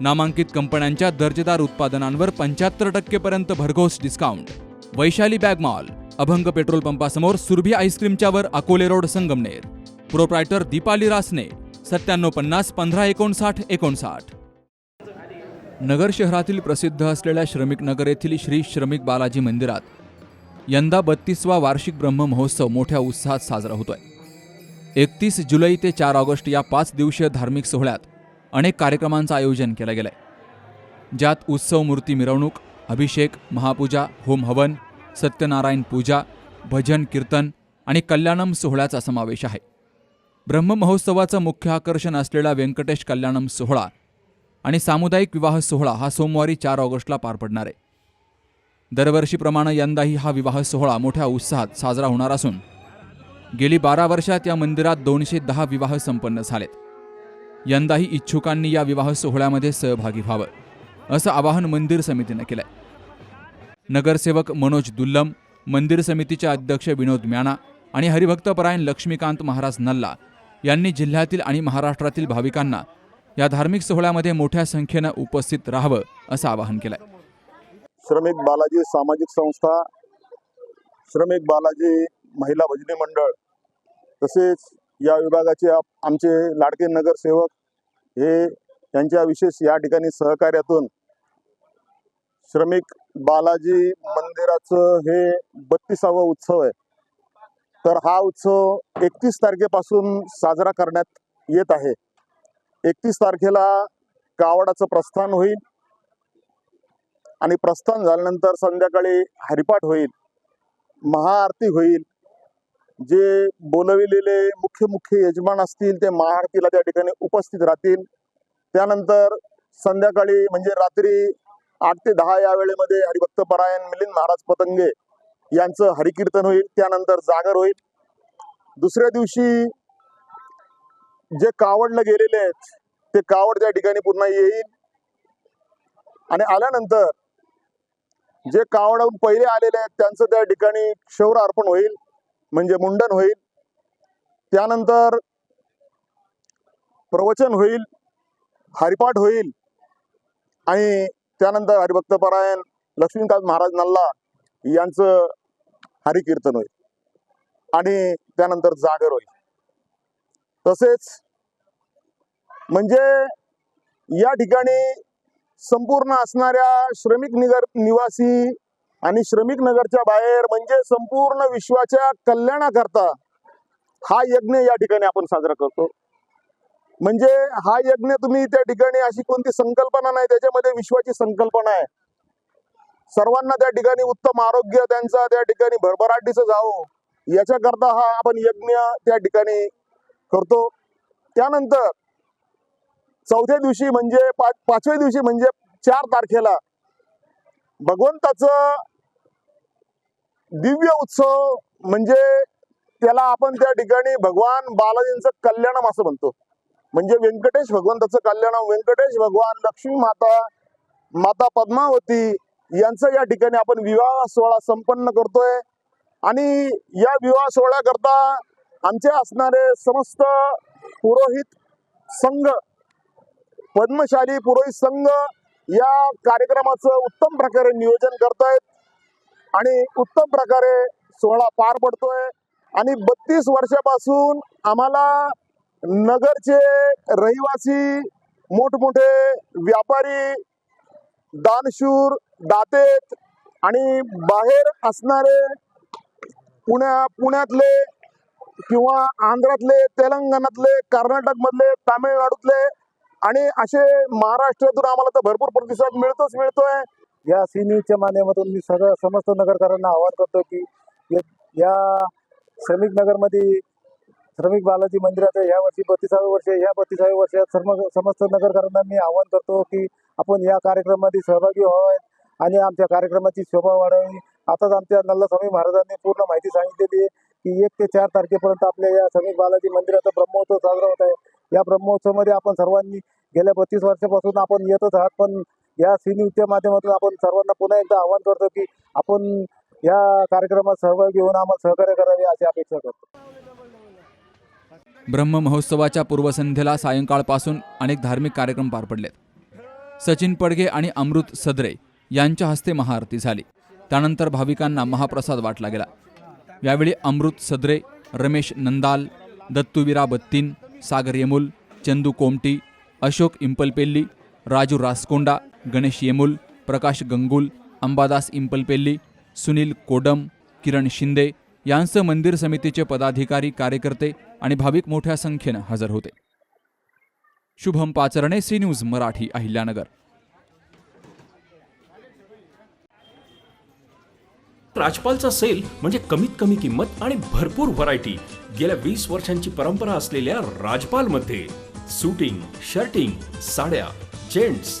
नामांकित कंपन्यांच्या दर्जेदार उत्पादनांवर पंच्याहत्तर टक्केपर्यंत भरघोस discount Vaishali bag mall Abhang petrol पंपासमोर Surabhi आईस्क्रीमच्यावर अकोले रोड संगमनेर. प्रोप्रायटर दीपाली रासने सत्त्याण्णव पन्नास पंधरा एकोणसाठ एकोणसाठ. नगर शहरातील प्रसिद्ध असलेल्या श्रमिक नगर येथील श्री श्रमिक बालाजी मंदिरात यंदा बत्तीसवा वार्षिक ब्रह्म महोत्सव मोठ्या उत्साहात साजरा होतोय. एकतीस जुलै ते चार ऑगस्ट या पाच दिवसीय धार्मिक सोहळ्यात अनेक कार्यक्रमांचं आयोजन केलं आहे ज्यात उत्सव मूर्ती मिरवणूक अभिषेक महापूजा होम हवन सत्यनारायण पूजा भजन कीर्तन आणि कल्याणम सोहळ्याचा समावेश आहे. ब्रह्म महोत्सवाचं मुख्य आकर्षण असलेला व्यंकटेश कल्याणम सोहळा आणि सामुदायिक विवाह सोहळा हा सोमवारी चार ऑगस्टला पार पडणार आहे. दरवर्षीप्रमाणे यंदाही हा विवाह सोहळा मोठ्या उत्साहात साजरा होणार असून गेली बारा वर्षात या मंदिरात दोनशे दहा विवाह संपन्न झालेत. यंदाही इच्छुकांनी या विवाह सोहळ्यामध्ये सहभागी व्हावं असं आवाहन मंदिर समितीनं केलंय. नगरसेवक मनोज दुल्लम मंदिर समितीचे अध्यक्ष विनोद म्याना आणि हरिभक्तपरायण लक्ष्मीकांत महाराज नल्ला यांनी जिल्ह्यातील आणि महाराष्ट्रातील भाविकांना या धार्मिक सोहळ्यामध्ये मोठ्या संख्येनं उपस्थित राहावं असं आवाहन केलंय. श्रमिक बालाजी सामाजिक संस्था श्रमिक बालाजी महिला भजनी मंडळ तसेच या विभागाचे आमचे लाडके नगरसेवक हे यांच्या विशेष या ठिकाणी सहकार्यातून श्रमिक बालाजी मंदिराचं हे बत्तीसावं उत्सव आहे. तर हा उत्सव एकतीस तारखेपासून साजरा करण्यात येत आहे. एकतीस तारखेला कावडाचं प्रस्थान होईल आणि प्रस्थान झाल्यानंतर संध्याकाळी हरिपाठ होईल महाआरती होईल जे बोलविलेले मुख्य मुख्य यजमान असतील ते महाआरतीला त्या ठिकाणी उपस्थित राहतील. त्यानंतर संध्याकाळी म्हणजे रात्री आठ ते दहा या वेळेमध्ये हरिभक्त परायण मिलिंद महाराज पतंगे यांचं हरिकीर्तन होईल त्यानंतर जागर होईल. दुसऱ्या दिवशी जे कावडला गेलेले आहेत ते कावड त्या ठिकाणी पुन्हा येईल. आणि आल्यानंतर जे कावडाहून पहिले आलेले आहेत त्यांचं त्या ठिकाणी क्षौर अर्पण होईल. म्हणजे मुंडन होईल. त्यानंतर प्रवचन होईल हरिपाठ होईल आणि त्यानंतर हरिभक्तपरायण लक्ष्मीकांत महाराज नल्ला यांचं हरिकीर्तन होईल आणि त्यानंतर जागर होईल. तसेच म्हणजे या ठिकाणी संपूर्ण असणाऱ्या श्रमिक निगर निवासी आणि श्रमिक नगरच्या बाहेर म्हणजे संपूर्ण विश्वाच्या कल्याणाकरता हा यज्ञ या ठिकाणी आपण साजरा करतो. म्हणजे हा यज्ञ तुम्ही त्या ठिकाणी अशी कोणती संकल्पना नाही त्याच्यामध्ये विश्वाची संकल्पना आहे. सर्वांना त्या ठिकाणी उत्तम आरोग्य त्यांचा त्या ठिकाणी भरभराटीचं जावं याच्याकरता हा आपण यज्ञ त्या ठिकाणी करतो. त्यानंतर चौथ्या दिवशी म्हणजे पाच पाचव्या दिवशी म्हणजे चार तारखेला भगवंताचं दिव्य उत्सव म्हणजे त्याला आपण त्या ठिकाणी भगवान बालाजींचं कल्याणम असं म्हणतो. म्हणजे व्यंकटेश भगवंताचं कल्याणम. व्यंकटेश भगवान लक्ष्मी माता माता पद्मावती यांचं या ठिकाणी आपण विवाह सोहळा संपन्न करतोय. आणि या विवाह सोहळ्याकरता आमचे असणारे समस्त पुरोहित संघ पद्मशाली पुरोहित संघ या कार्यक्रमाचं उत्तम प्रकारे नियोजन करतायत. आणि उत्तम प्रकारे सोहळा पार पडतोय. आणि बत्तीस वर्षापासून आम्हाला नगरचे रहिवासी मोठमोठे व्यापारी दानशूर दातेत आणि बाहेर असणारे पुण्या पुण्यातले किंवा आंध्रातले तेलंगणातले कर्नाटकमधले तामिळनाडूतले आणि असे महाराष्ट्रातून आम्हाला तर भरपूर प्रतिसाद मिळतोच मिळतोय. या सिनीच्या माध्यमातून मी सगळं समस्त नगरकरांना आवाहन करतो की या- या श्रमिक नगरमध्ये श्रमिक बालाजी मंदिराचं या वर्षी बत्तीसावे वर्ष या बत्तीसाव्या वर्षात सर्व समस्त नगरकरांना मी आवाहन करतो की आपण या कार्यक्रमामध्ये सहभागी व्हावे आणि आमच्या कार्यक्रमाची शोभा वाढावी. आताच आमच्या नल्लास्वामी महाराजांनी पूर्ण माहिती सांगितलेली आहे की एक ते चार तारखेपर्यंत आपल्या या श्रमिक बालाजी मंदिराचा ब्रह्मोत्सव साजरा होत आहे. या ब्रह्मोत्सवामध्ये आपण सर्वांनी गेल्या बत्तीस वर्षापासून आपण येतच आहात पण या सी माध्यमातून आपण सर्वांना पुन्हा एकदा आवाहन करतो की आपण या कार्यक्रमात सहभागी होऊन आम्हाला सहकार्य करावे अशी अपेक्षा करतो. ब्रह्म महोत्सवाच्या पूर्वसंध्येला सायंकाळपासून अनेक धार्मिक कार्यक्रम पार पडलेत. सचिन पडगे आणि अमृत सदरे यांच्या हस्ते महाआरती झाली. त्यानंतर भाविकांना महाप्रसाद वाटला गेला. यावेळी अमृत सदरे रमेश नंदाल दत्तुवीरा बत्तीन सागर येमुल चंदू कोमटी अशोक इंपलपेल्ली राजू रासकोंडा गणेश येमुल प्रकाश गंगुल अंबादास इंपलपेल्ली सुनील कोडम किरण शिंदे यांसह मंदिर समितीचे पदाधिकारी कार्यकर्ते आणि भाविक मोठ्या संख्येनं हजर होते. Shubham Pacharane C news Marathi Ahilyanagar. राजपालचा sale म्हणजे कमीत कमी किंमत आणि भरपूर व्हरायटी गेल्या वीस वर्षांची परंपरा असलेल्या राजपालमध्ये सुटिंग शर्टिंग साड्या जेंट्स